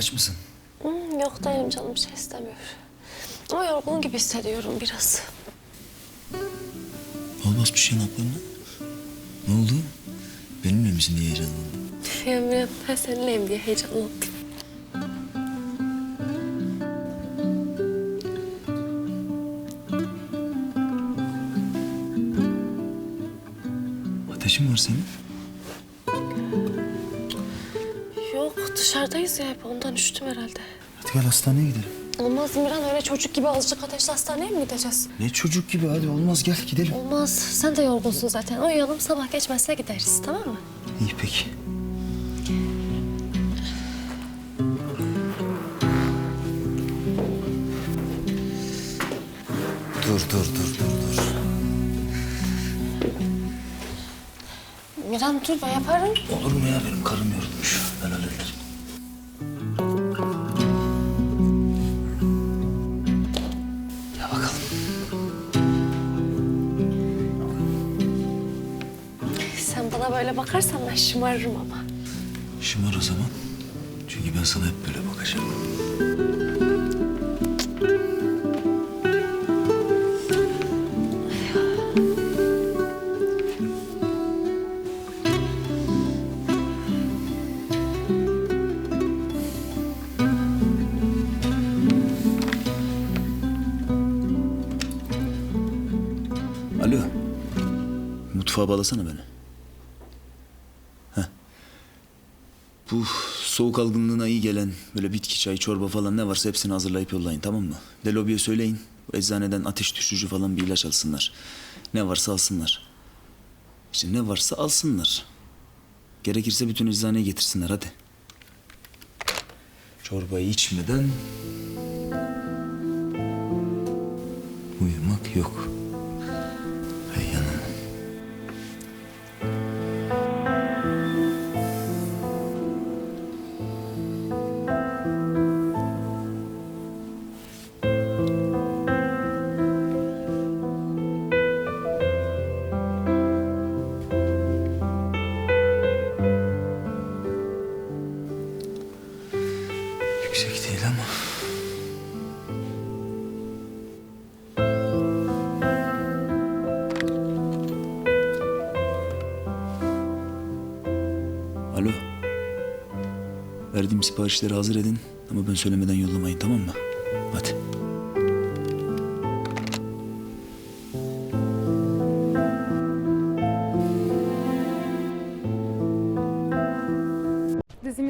Aç mısın? Hmm, yok değilim canım bir şey istemiyor. Ama yorgun gibi hissediyorum biraz. Olmaz bir şey yanaklarına. Ne oldu? Benimle misin diye heyecanlandın? Yani ben seninleyim diye heyecanlandım. Ateşin var senin. Dışarıdayız ya hep ondan üşütüm herhalde. Hadi gel hastaneye gidelim. Olmaz Miran öyle çocuk gibi azıcık ateşli hastaneye mi gideceğiz? Ne çocuk gibi hadi olmaz gel gidelim. Olmaz sen de yorgunsun zaten. Uyuyalım sabah geçmezse gideriz tamam mı? İyi peki. Dur dur dur dur dur. Miran dur ben yaparım. Olur mu ya benim karım yorulmuş. Ben hallederim. Gel bakalım. Sen bana böyle bakarsan ben şımarırım ama. Şımar o zaman. Çünkü ben sana hep böyle bakacağım. Alo. Mutfağa bağlasana beni. Bu soğuk algınlığına iyi gelen böyle bitki çayı, çorba falan ne varsa hepsini hazırlayıp yollayın tamam mı? De lobiye söyleyin. Eczaneden ateş düşürücü falan bir ilaç alsınlar. Ne varsa alsınlar. İşte ne varsa alsınlar. Gerekirse bütün eczaneye getirsinler hadi. Çorbayı içmeden uyumak yok. Değil ama. Alo. Verdiğim siparişleri hazır edin ama ben söylemeden yollamayın tamam mı? Hadi.